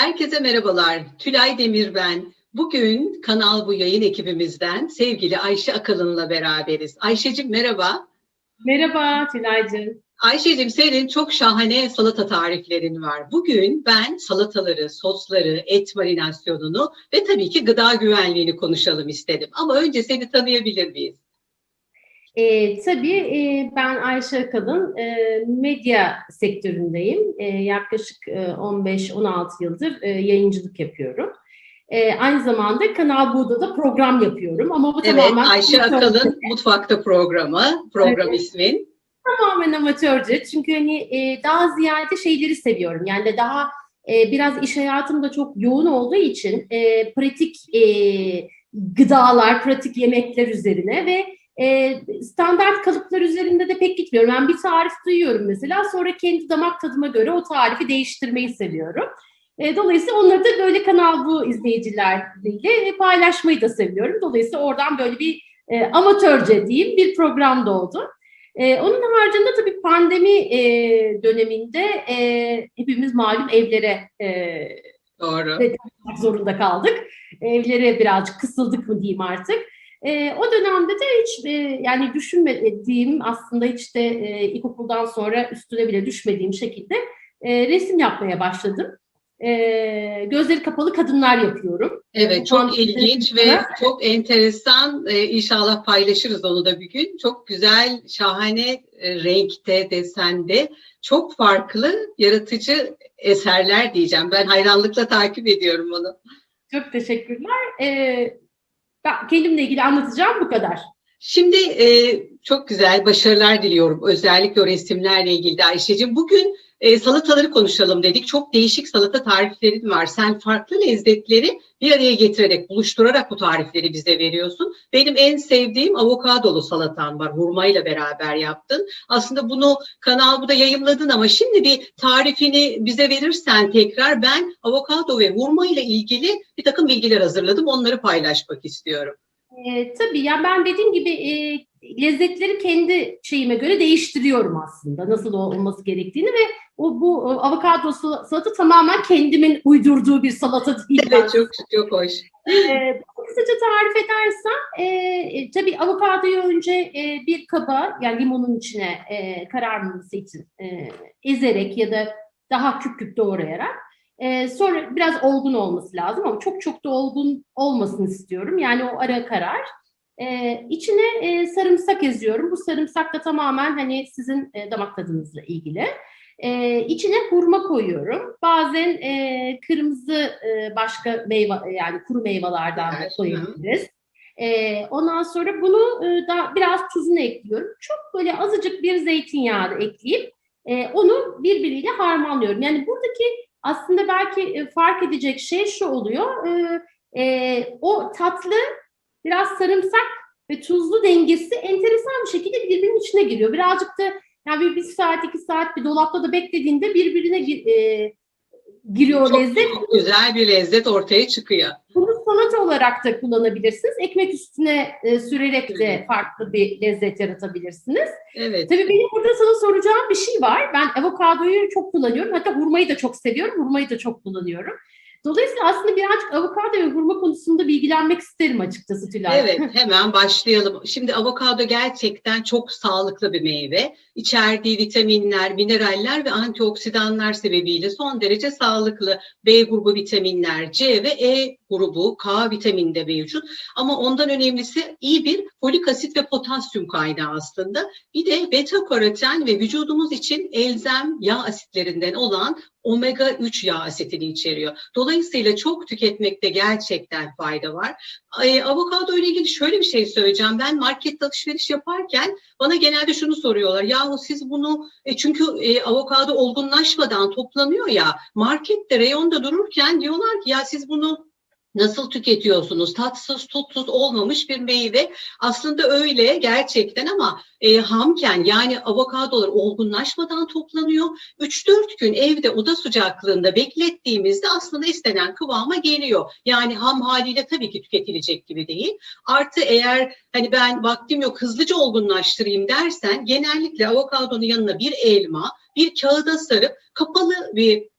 Herkese merhabalar. Tülay Demir ben. Bugün Kanal Bu yayın ekibimizden sevgili Ayşe Akalın'la beraberiz. Ayşe'cim merhaba. Merhaba Tülay'cığım. Ayşe'cim senin çok şahane salata tariflerin var. Bugün ben salataları, sosları, et marinasyonunu ve tabii ki gıda güvenliğini konuşalım istedim. Ama önce seni tanıyabilir miyiz? Ee, tabii e, ben Ayşe Akalın, e, medya sektöründeyim. E, yaklaşık e, 15-16 yıldır e, yayıncılık yapıyorum. E, aynı zamanda Kanal Bu'da da program yapıyorum. Ama bu Evet, tamamen Ayşe. Akalın Mutfakta programı, program ismin. Tamamen amatörce. Çünkü hani e, daha ziyade şeyleri seviyorum. Yani de daha e, biraz iş hayatım da çok yoğun olduğu için e, pratik e, gıdalar, pratik yemekler üzerine ve e, standart kalıplar üzerinde de pek gitmiyorum. Ben bir tarif duyuyorum mesela sonra kendi damak tadıma göre o tarifi değiştirmeyi seviyorum. E, dolayısıyla onları da böyle kanal bu izleyicilerle paylaşmayı da seviyorum. Dolayısıyla oradan böyle bir e, amatörce diyeyim bir program doğdu. E, onun haricinde tabii pandemi e, döneminde e, hepimiz malum evlere e, Doğru. zorunda kaldık. Evlere birazcık kısıldık mı diyeyim artık. E, o dönemde de hiç e, yani düşünmediğim aslında hiç de e, ilkokuldan sonra üstüne bile düşmediğim şekilde e, resim yapmaya başladım. E, gözleri kapalı kadınlar yapıyorum. Evet Bu çok ilginç ve döneminde- çok enteresan. Ee, inşallah paylaşırız onu da bir gün. Çok güzel, şahane e, renkte, desende çok farklı, yaratıcı eserler diyeceğim. Ben hayranlıkla takip ediyorum onu. Çok teşekkürler. E, ben kendimle ilgili anlatacağım bu kadar. Şimdi e, çok güzel başarılar diliyorum. Özellikle o resimlerle ilgili de Ayşe'cim. Bugün e, salataları konuşalım dedik. Çok değişik salata tariflerin var. Sen farklı lezzetleri bir araya getirerek, buluşturarak bu tarifleri bize veriyorsun. Benim en sevdiğim avokadolu salatan var. Hurmayla beraber yaptın. Aslında bunu Kanal Bu'da yayımladın ama şimdi bir tarifini bize verirsen tekrar ben avokado ve hurma ile ilgili bir takım bilgiler hazırladım. Onları paylaşmak istiyorum. E, tabii ya ben dediğim gibi e, lezzetleri kendi şeyime göre değiştiriyorum aslında nasıl olması gerektiğini ve o bu avokado sal- salata tamamen kendimin uydurduğu bir salata değil. Evet çok çok hoş. Ee, kısaca tarif edersem, e, e, tabii avokadoyu önce e, bir kaba, yani limonun içine e, kararmaması için e, ezerek ya da daha küp küp doğrayarak, e, sonra biraz olgun olması lazım ama çok çok da olgun olmasını istiyorum. Yani o ara karar. E, içine e, sarımsak eziyorum. Bu sarımsak da tamamen hani sizin e, damak tadınızla ilgili. Ee, içine hurma koyuyorum. Bazen e, kırmızı e, başka meyve yani kuru meyvelerden de koyabiliriz. Ee, ondan sonra bunu e, da biraz tuzunu ekliyorum. Çok böyle azıcık bir zeytinyağı da ekleyip e, onu birbiriyle harmanlıyorum. Yani buradaki aslında belki e, fark edecek şey şu oluyor. E, e, o tatlı biraz sarımsak ve tuzlu dengesi enteresan bir şekilde birbirinin içine giriyor. Birazcık da yani bir, bir saat, iki saat bir dolapta da beklediğinde birbirine e, giriyor Çok, lezzet. çok güzel bir lezzet ortaya çıkıyor. Bunu salata olarak da kullanabilirsiniz. Ekmek üstüne e, sürerek de Evet. farklı bir lezzet yaratabilirsiniz. Evet. Tabii benim burada sana soracağım bir şey var. Ben avokadoyu çok kullanıyorum. Hatta hurmayı da çok seviyorum. Hurmayı da çok kullanıyorum. Dolayısıyla aslında birazcık avokado ve hurma konusunda bilgilenmek isterim açıkçası Tülay. Evet, hemen başlayalım. Şimdi avokado gerçekten çok sağlıklı bir meyve. İçerdiği vitaminler, mineraller ve antioksidanlar sebebiyle son derece sağlıklı. B grubu vitaminler, C ve E grubu, K vitamini de mevcut. Ama ondan önemlisi iyi bir folik asit ve potasyum kaynağı aslında. Bir de beta karoten ve vücudumuz için elzem yağ asitlerinden olan omega 3 yağ asitini içeriyor. Dolayısıyla çok tüketmekte gerçekten fayda var. E, avokado ile ilgili şöyle bir şey söyleyeceğim. Ben markette alışveriş yaparken bana genelde şunu soruyorlar. Yahu siz bunu e, çünkü e, avokado olgunlaşmadan toplanıyor ya markette reyonda dururken diyorlar ki ya siz bunu Nasıl tüketiyorsunuz? Tatsız, tutsuz olmamış bir meyve. Aslında öyle gerçekten ama e, hamken yani avokadolar olgunlaşmadan toplanıyor. 3-4 gün evde oda sıcaklığında beklettiğimizde aslında istenen kıvama geliyor. Yani ham haliyle tabii ki tüketilecek gibi değil. Artı eğer hani ben vaktim yok hızlıca olgunlaştırayım dersen genellikle avokadonun yanına bir elma, bir kağıda sarıp kapalı bir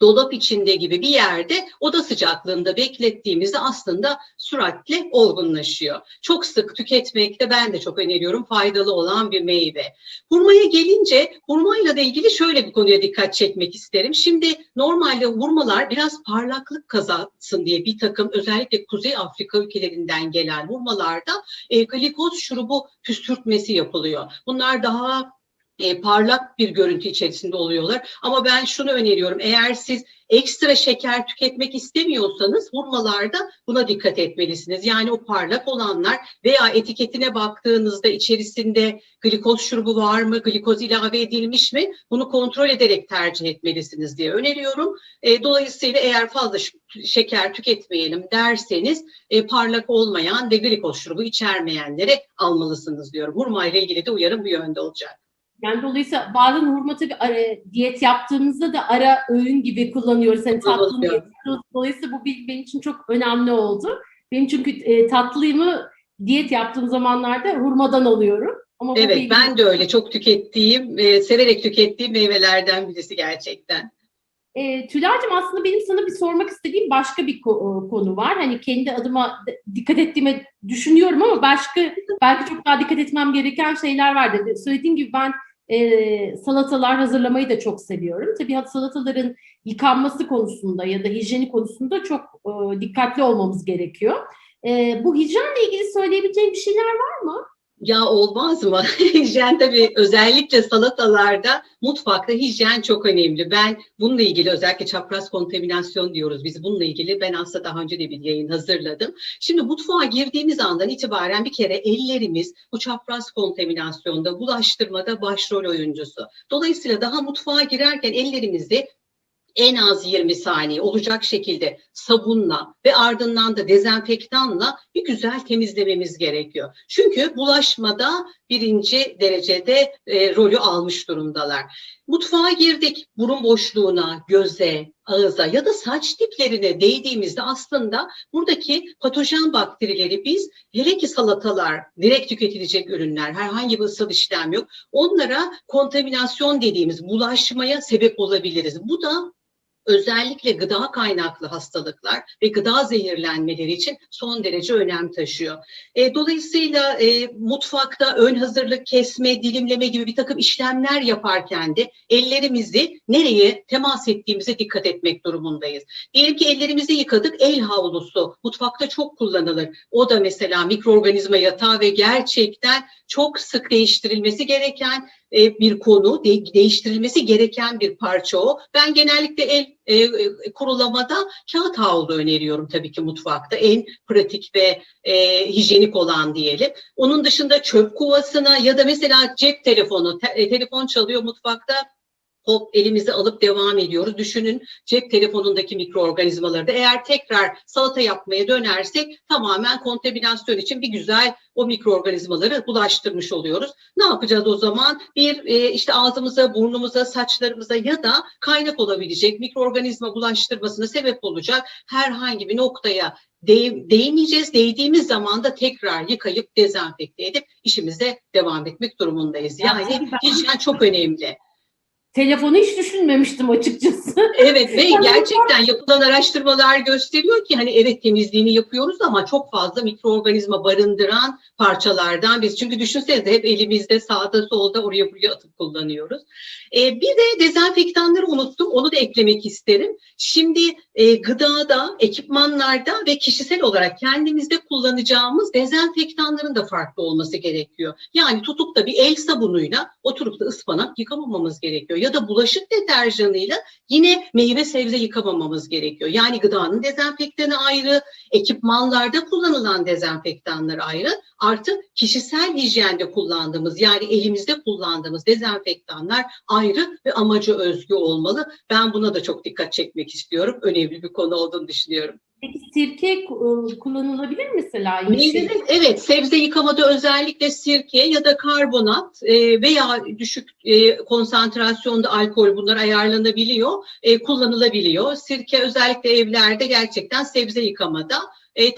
dolap içinde gibi bir yerde oda sıcaklığında beklettiğimizde aslında süratle olgunlaşıyor. Çok sık tüketmekte ben de çok öneriyorum faydalı olan bir meyve. Hurmaya gelince hurmayla da ilgili şöyle bir konuya dikkat çekmek isterim. Şimdi normalde hurmalar biraz parlaklık kazansın diye bir takım özellikle Kuzey Afrika ülkelerinden gelen hurmalarda e, glikoz şurubu püskürtmesi yapılıyor. Bunlar daha e, parlak bir görüntü içerisinde oluyorlar. Ama ben şunu öneriyorum. Eğer siz ekstra şeker tüketmek istemiyorsanız hurmalarda buna dikkat etmelisiniz. Yani o parlak olanlar veya etiketine baktığınızda içerisinde glikoz şurubu var mı, glikoz ilave edilmiş mi bunu kontrol ederek tercih etmelisiniz diye öneriyorum. E, dolayısıyla eğer fazla şeker tüketmeyelim derseniz e, parlak olmayan ve glikoz şurubu içermeyenleri almalısınız diyorum. Hurma ile ilgili de uyarım bu yönde olacak. Yani dolayısıyla bazen hurma tabii ara, diyet yaptığımızda da ara öğün gibi kullanıyoruz. Hani tatlı. Dolayısıyla bu benim için çok önemli oldu. Benim çünkü e, tatlıyımı diyet yaptığım zamanlarda hurmadan alıyorum. Ama evet ben de öyle çok tükettiğim, e, severek tükettiğim meyvelerden birisi gerçekten. E, Tülay'cığım aslında benim sana bir sormak istediğim başka bir konu var. Hani kendi adıma dikkat ettiğime düşünüyorum ama başka belki çok daha dikkat etmem gereken şeyler vardır. Söylediğim gibi ben e, salatalar hazırlamayı da çok seviyorum. Tabii salataların yıkanması konusunda ya da hijyeni konusunda çok e, dikkatli olmamız gerekiyor. E, bu hijyenle ilgili söyleyebileceğim bir şeyler var mı? Ya olmaz mı? hijyen tabii özellikle salatalarda mutfakta hijyen çok önemli. Ben bununla ilgili özellikle çapraz kontaminasyon diyoruz biz bununla ilgili. Ben aslında daha önce de bir yayın hazırladım. Şimdi mutfağa girdiğimiz andan itibaren bir kere ellerimiz bu çapraz kontaminasyonda, bulaştırmada başrol oyuncusu. Dolayısıyla daha mutfağa girerken ellerimizi en az 20 saniye olacak şekilde sabunla ve ardından da dezenfektanla bir güzel temizlememiz gerekiyor. Çünkü bulaşmada birinci derecede e, rolü almış durumdalar. Mutfağa girdik burun boşluğuna, göze, ağıza ya da saç diplerine değdiğimizde aslında buradaki patojen bakterileri biz hele ki salatalar, direkt tüketilecek ürünler, herhangi bir ısıl işlem yok. Onlara kontaminasyon dediğimiz bulaşmaya sebep olabiliriz. Bu da özellikle gıda kaynaklı hastalıklar ve gıda zehirlenmeleri için son derece önem taşıyor. E, dolayısıyla e, mutfakta ön hazırlık, kesme, dilimleme gibi bir takım işlemler yaparken de ellerimizi nereye temas ettiğimize dikkat etmek durumundayız. Diyelim ki ellerimizi yıkadık, el havlusu mutfakta çok kullanılır. O da mesela mikroorganizma yatağı ve gerçekten çok sık değiştirilmesi gereken e, bir konu, de, değiştirilmesi gereken bir parça o. Ben genellikle el e, e, kurulamada kağıt havlu öneriyorum tabii ki mutfakta. En pratik ve hijyenik olan diyelim. Onun dışında çöp kovasına ya da mesela cep telefonu, te, telefon çalıyor mutfakta hop elimizi alıp devam ediyoruz. Düşünün cep telefonundaki mikroorganizmaları da eğer tekrar salata yapmaya dönersek tamamen kontaminasyon için bir güzel o mikroorganizmaları bulaştırmış oluyoruz. Ne yapacağız o zaman? Bir e, işte ağzımıza, burnumuza, saçlarımıza ya da kaynak olabilecek mikroorganizma bulaştırmasına sebep olacak herhangi bir noktaya değ, değmeyeceğiz. Değdiğimiz zaman da tekrar yıkayıp dezenfekte edip işimize devam etmek durumundayız. Yani hijyen çok önemli. Telefonu hiç düşünmemiştim açıkçası. Evet ve gerçekten yapılan araştırmalar gösteriyor ki hani evet temizliğini yapıyoruz ama çok fazla mikroorganizma barındıran parçalardan biz. Çünkü düşünsenize hep elimizde sağda solda oraya buraya atıp kullanıyoruz. Ee, bir de dezenfektanları unuttum. Onu da eklemek isterim. Şimdi e, gıdada, ekipmanlarda ve kişisel olarak kendimizde kullanacağımız dezenfektanların da farklı olması gerekiyor. Yani tutup da bir el sabunuyla oturup da ıspanak yıkamamamız gerekiyor ya da bulaşık deterjanıyla yine meyve sebze yıkamamamız gerekiyor. Yani gıdanın dezenfektanı ayrı, ekipmanlarda kullanılan dezenfektanlar ayrı. Artı kişisel hijyende kullandığımız yani elimizde kullandığımız dezenfektanlar ayrı ve amacı özgü olmalı. Ben buna da çok dikkat çekmek istiyorum. Önemli bir konu olduğunu düşünüyorum. Peki sirke e, kullanılabilir mesela? Meyvelerin, evet sebze yıkamada özellikle sirke ya da karbonat e, veya düşük e, konsantrasyonda alkol bunlar ayarlanabiliyor, kullanılabiliyor. Sirke özellikle evlerde gerçekten sebze yıkamada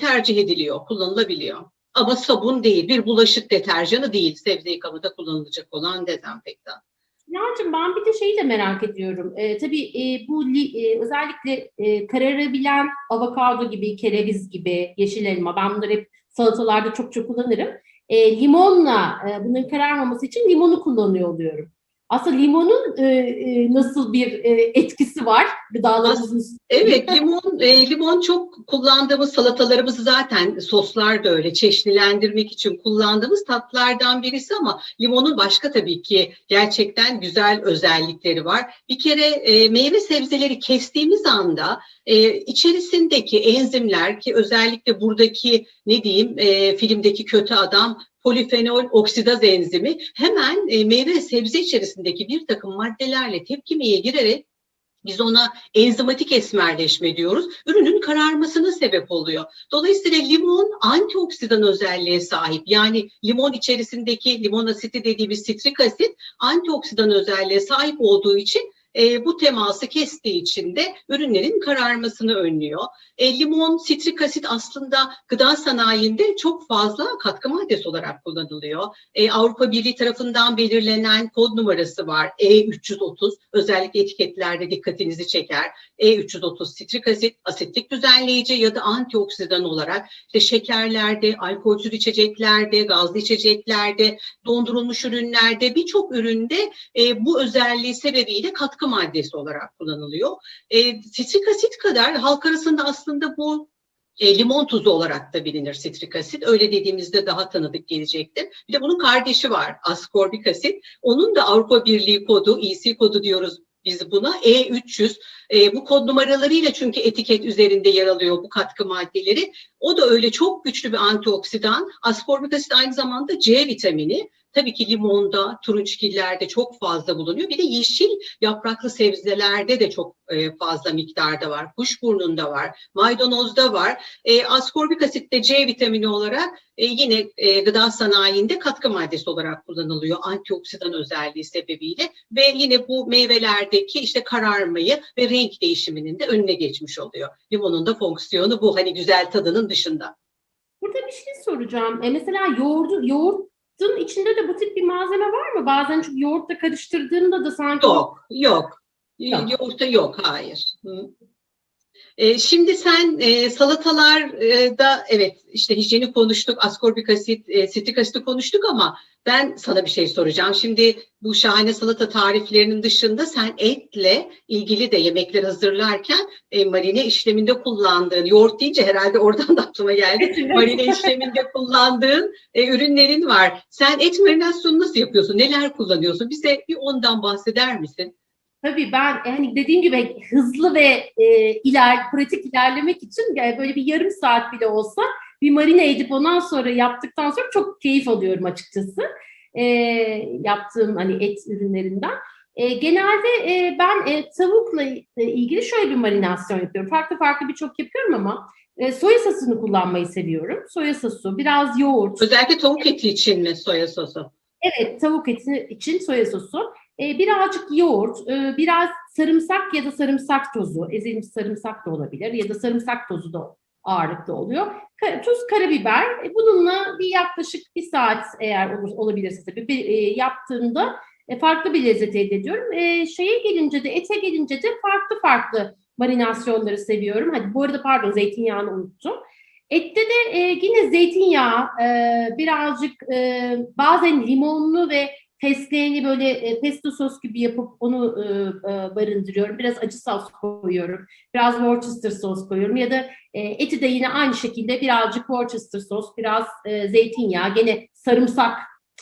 tercih ediliyor, kullanılabiliyor. Ama sabun değil, bir bulaşık deterjanı değil sebze yıkamada kullanılacak olan dezenfektan. Sinancığım ben bir de şeyi de merak ediyorum. Ee, tabii e, bu li- e, özellikle e, kararabilen avokado gibi, kereviz gibi, yeşil elma. Ben bunları hep salatalarda çok çok kullanırım. E, limonla e, bunların kararmaması için limonu kullanıyor oluyorum. Aslında limonun e, e, nasıl bir e, etkisi var gıdalarımızın üstünde? Evet, limon e, limon çok kullandığımız salatalarımız zaten soslar da öyle çeşnilendirmek için kullandığımız tatlardan birisi ama limonun başka tabii ki gerçekten güzel özellikleri var. Bir kere e, meyve sebzeleri kestiğimiz anda e, içerisindeki enzimler ki özellikle buradaki ne diyeyim e, filmdeki kötü adam polifenol oksidaz enzimi hemen e, meyve ve sebze içerisindeki bir takım maddelerle tepkimeye girerek biz ona enzimatik esmerleşme diyoruz. Ürünün kararmasına sebep oluyor. Dolayısıyla limon antioksidan özelliğe sahip. Yani limon içerisindeki limon asiti dediğimiz sitrik asit antioksidan özelliğe sahip olduğu için e, bu teması kestiği için de ürünlerin kararmasını önlüyor. E, limon, sitrik asit aslında gıda sanayinde çok fazla katkı maddesi olarak kullanılıyor. E, Avrupa Birliği tarafından belirlenen kod numarası var. E330 özellikle etiketlerde dikkatinizi çeker. E330 sitrik asit, asitlik düzenleyici ya da antioksidan olarak işte şekerlerde, alkolsüz içeceklerde, gazlı içeceklerde, dondurulmuş ürünlerde birçok üründe e, bu özelliği sebebiyle katkı maddesi olarak kullanılıyor. E, sitrik asit kadar halk arasında aslında bu e, limon tuzu olarak da bilinir sitrik asit. Öyle dediğimizde daha tanıdık gelecektir. Bir de bunun kardeşi var askorbik asit. Onun da Avrupa Birliği kodu, EC kodu diyoruz biz buna E300. E, bu kod numaralarıyla çünkü etiket üzerinde yer alıyor bu katkı maddeleri. O da öyle çok güçlü bir antioksidan. Askorbik asit aynı zamanda C vitamini. Tabii ki limonda, turunçgillerde çok fazla bulunuyor. Bir de yeşil yapraklı sebzelerde de çok e, fazla miktarda var. Kuşburnunda var, maydanozda var. E, askorbik asit de C vitamini olarak e, yine e, gıda sanayinde katkı maddesi olarak kullanılıyor. Antioksidan özelliği sebebiyle ve yine bu meyvelerdeki işte kararmayı ve renk değişiminin de önüne geçmiş oluyor. Limonun da fonksiyonu bu hani güzel tadının dışında. Burada bir şey soracağım. E, mesela yoğurdu, yoğurtun içinde de bu tip bir malzeme var mı? Bazen çünkü yoğurtla karıştırdığında da sanki Yok, yok. Yok. Yoğurtta yok, hayır. Hı. E, şimdi sen e, salatalarda evet işte hijyeni konuştuk, askorbik asit, e, sitrik asiti konuştuk ama ben sana bir şey soracağım. Şimdi bu şahane salata tariflerinin dışında sen etle ilgili de yemekler hazırlarken e, marine işleminde kullandığın, yoğurt deyince herhalde oradan da aklıma geldi. marine işleminde kullandığın e, ürünlerin var. Sen et marinasyonu nasıl yapıyorsun? Neler kullanıyorsun? Bize bir ondan bahseder misin? Tabii ben e, hani dediğim gibi hızlı ve e, iler, pratik ilerlemek için yani böyle bir yarım saat bile olsa bir marine edip ondan sonra yaptıktan sonra çok keyif alıyorum açıkçası. E, yaptığım hani et ürünlerinden. E, genelde e, ben e, tavukla ilgili şöyle bir marinasyon yapıyorum. Farklı farklı birçok yapıyorum ama e, soya sosunu kullanmayı seviyorum. Soya sosu, biraz yoğurt. Özellikle tavuk eti için mi soya sosu? Evet, tavuk eti için soya sosu. E, birazcık yoğurt, e, biraz sarımsak ya da sarımsak tozu, ezilmiş sarımsak da olabilir ya da sarımsak tozu da ağırlıklı oluyor. Tuz, karabiber. E, bununla bir yaklaşık bir saat eğer olur, olabilirse tabii bir, e, yaptığımda farklı bir lezzet elde ediyorum. E, şeye gelince de, ete gelince de farklı farklı marinasyonları seviyorum. Hadi bu arada pardon zeytinyağını unuttum. Ette de e, yine zeytinyağı, e, birazcık e, bazen limonlu ve fesleğeni böyle e, pesto sos gibi yapıp onu e, e, barındırıyorum. Biraz acı sos koyuyorum. Biraz Worcester sos koyuyorum. Ya da e, eti de yine aynı şekilde birazcık Worcester sos, biraz e, zeytinyağı, gene sarımsak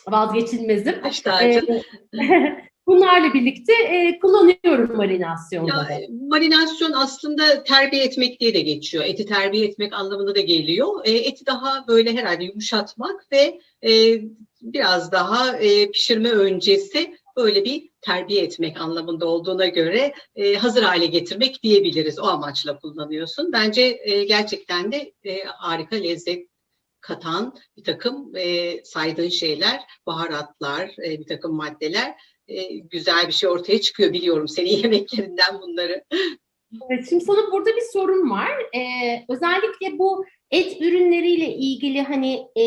vazgeçilmezim. Tacı. E, bunlarla birlikte e, kullanıyorum marinasyonda. da. Ya, marinasyon aslında terbiye etmek diye de geçiyor. Eti terbiye etmek anlamında da geliyor. E, eti daha böyle herhalde yumuşatmak ve e, biraz daha e, pişirme öncesi böyle bir terbiye etmek anlamında olduğuna göre e, hazır hale getirmek diyebiliriz. O amaçla kullanıyorsun. Bence e, gerçekten de e, harika lezzet katan bir takım e, saydığın şeyler, baharatlar, e, bir takım maddeler e, güzel bir şey ortaya çıkıyor biliyorum senin yemeklerinden bunları. Evet, şimdi sana burada bir sorun var. Ee, özellikle bu et ürünleriyle ilgili hani e,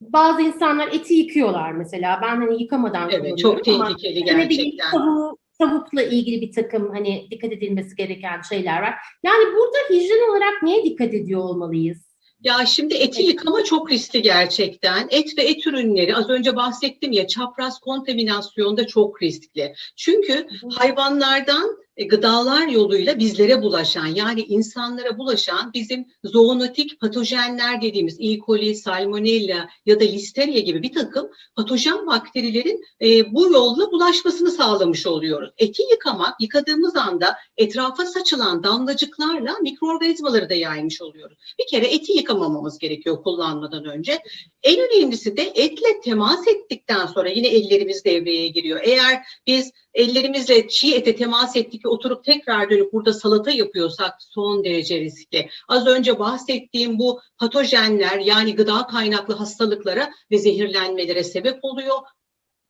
bazı insanlar eti yıkıyorlar mesela. Ben hani yıkamadan Evet, çok tehlikeli hani gerçekten. tavuğu, tavukla ilgili bir takım hani dikkat edilmesi gereken şeyler var. Yani burada hijyen olarak neye dikkat ediyor olmalıyız? Ya şimdi eti yıkama çok riskli gerçekten. Et ve et ürünleri az önce bahsettim ya çapraz kontaminasyonda çok riskli. Çünkü hayvanlardan gıdalar yoluyla bizlere bulaşan yani insanlara bulaşan bizim zoonotik patojenler dediğimiz E. coli, salmonella ya da listeria gibi bir takım patojen bakterilerin e, bu yolla bulaşmasını sağlamış oluyoruz. Eti yıkamak, yıkadığımız anda etrafa saçılan damlacıklarla mikroorganizmaları da yaymış oluyoruz. Bir kere eti yıkamamamız gerekiyor kullanmadan önce. En önemlisi de etle temas ettikten sonra yine ellerimiz devreye giriyor. Eğer biz ellerimizle çiğ ete temas ettik oturup tekrar dönüp burada salata yapıyorsak son derece riskli. Az önce bahsettiğim bu patojenler yani gıda kaynaklı hastalıklara ve zehirlenmelere sebep oluyor.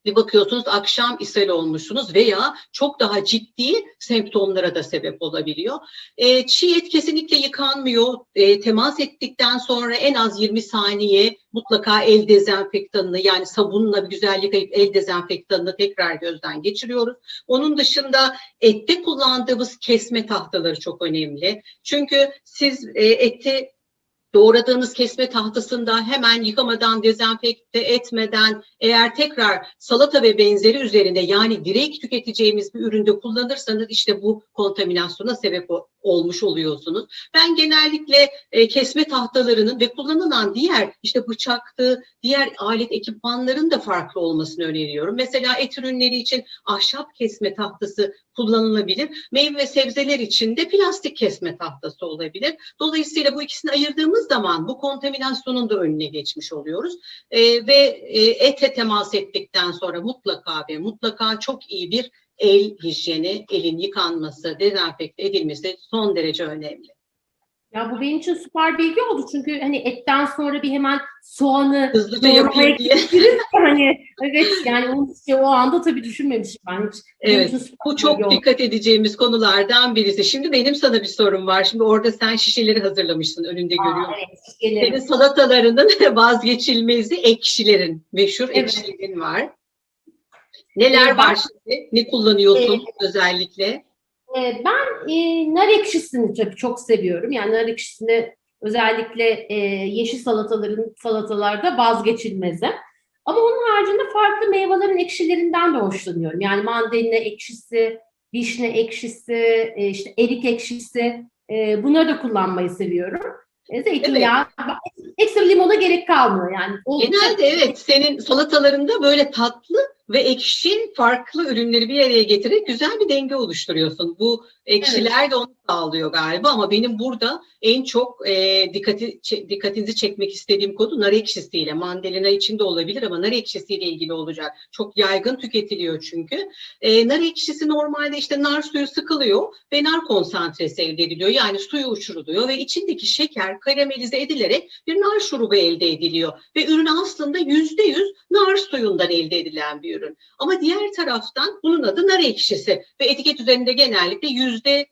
Bir bakıyorsunuz akşam ishal olmuşsunuz veya çok daha ciddi semptomlara da sebep olabiliyor. E, çiğ et kesinlikle yıkanmıyor. E, temas ettikten sonra en az 20 saniye mutlaka el dezenfektanını yani sabunla bir güzel yıkayıp el dezenfektanını tekrar gözden geçiriyoruz. Onun dışında ette kullandığımız kesme tahtaları çok önemli. Çünkü siz e, eti doğradığınız kesme tahtasında hemen yıkamadan, dezenfekte etmeden eğer tekrar salata ve benzeri üzerinde yani direkt tüketeceğimiz bir üründe kullanırsanız işte bu kontaminasyona sebep olmuş oluyorsunuz. Ben genellikle e, kesme tahtalarının ve kullanılan diğer işte bıçaktı, diğer alet ekipmanların da farklı olmasını öneriyorum. Mesela et ürünleri için ahşap kesme tahtası kullanılabilir. Meyve ve sebzeler için de plastik kesme tahtası olabilir. Dolayısıyla bu ikisini ayırdığımız zaman bu kontaminasyonun da önüne geçmiş oluyoruz. Ee, ve e, ete temas ettikten sonra mutlaka ve mutlaka çok iyi bir el hijyeni, elin yıkanması, dezenfekte edilmesi son derece önemli. Ya bu benim için süper bilgi oldu çünkü hani etten sonra bir hemen soğanı Hızlıca yapayım diye. hani evet yani onu işte o anda tabii düşünmemişim ben hiç. Evet, Bu çok oldu. dikkat edeceğimiz konulardan birisi. Şimdi benim sana bir sorum var. Şimdi orada sen şişeleri hazırlamışsın önünde Aa, görüyorum. evet. Senin salatalarının vazgeçilmezi ekşilerin. Meşhur Evet. ekşilerin var. Neler Ee, var şimdi? Ne kullanıyorsun özellikle? Ee, ben e, nar ekşisini tabii çok seviyorum. Yani nar ekşisini özellikle e, yeşil salataların salatalarda vazgeçilmezim. Ama onun haricinde farklı meyvelerin ekşilerinden de hoşlanıyorum. Yani mandalina ekşisi, vişne ekşisi, e, işte erik ekşisi e, bunları da kullanmayı seviyorum. E, zeytinyağı, ekstra limona gerek kalmıyor yani. Oldukça- Genelde evet senin salatalarında böyle tatlı ve ekşi farklı ürünleri bir araya getirerek güzel bir denge oluşturuyorsun. Bu ekşiler de onu sağlıyor galiba ama benim burada en çok e, dikkati, dikkatinizi çekmek istediğim konu nar ekşisiyle. Mandalina içinde olabilir ama nar ekşisiyle ilgili olacak. Çok yaygın tüketiliyor çünkü. E, nar ekşisi normalde işte nar suyu sıkılıyor ve nar konsantresi elde ediliyor. Yani suyu uçuruluyor ve içindeki şeker karamelize edilerek bir nar şurubu elde ediliyor. Ve ürün aslında yüzde yüz nar suyundan elde edilen bir ürün. Ama diğer taraftan bunun adı nar ekşisi ve etiket üzerinde genellikle yüzde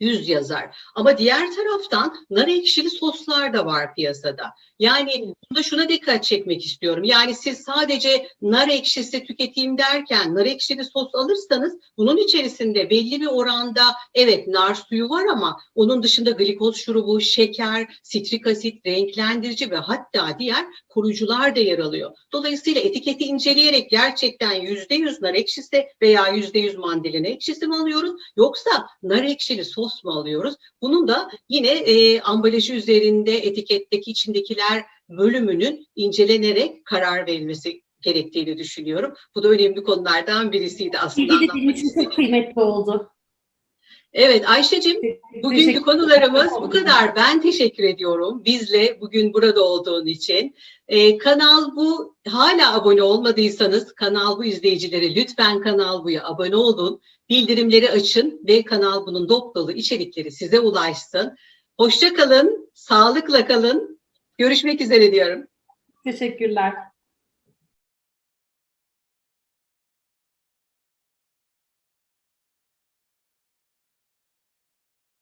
yüz yazar. Ama diğer taraftan nar ekşili soslar da var piyasada. Yani bunda şuna dikkat çekmek istiyorum. Yani siz sadece nar ekşisi tüketeyim derken nar ekşili sos alırsanız bunun içerisinde belli bir oranda evet nar suyu var ama onun dışında glikoz şurubu, şeker, sitrik asit, renklendirici ve hatta diğer koruyucular da yer alıyor. Dolayısıyla etiketi inceleyerek gerçekten yüzde yüz nar ekşisi veya yüzde yüz mandalina ekşisi mi alıyoruz yoksa nar ekşili sos mu alıyoruz? Bunun da yine e, ambalajı üzerinde etiketteki içindekiler bölümünün incelenerek karar verilmesi gerektiğini düşünüyorum. Bu da önemli konulardan birisiydi aslında. Bilgi de benim anlatmak için istediğim. çok kıymetli oldu. Evet Ayşe'cim Bugünkü Teşekkür konularımız bu kadar. Ben teşekkür ediyorum bizle bugün burada olduğun için. Ee, kanal bu hala abone olmadıysanız kanal bu izleyicileri lütfen kanal buya abone olun. Bildirimleri açın ve kanal bunun dop dolu içerikleri size ulaşsın. Hoşça kalın, sağlıkla kalın. Görüşmek üzere diyorum. Teşekkürler.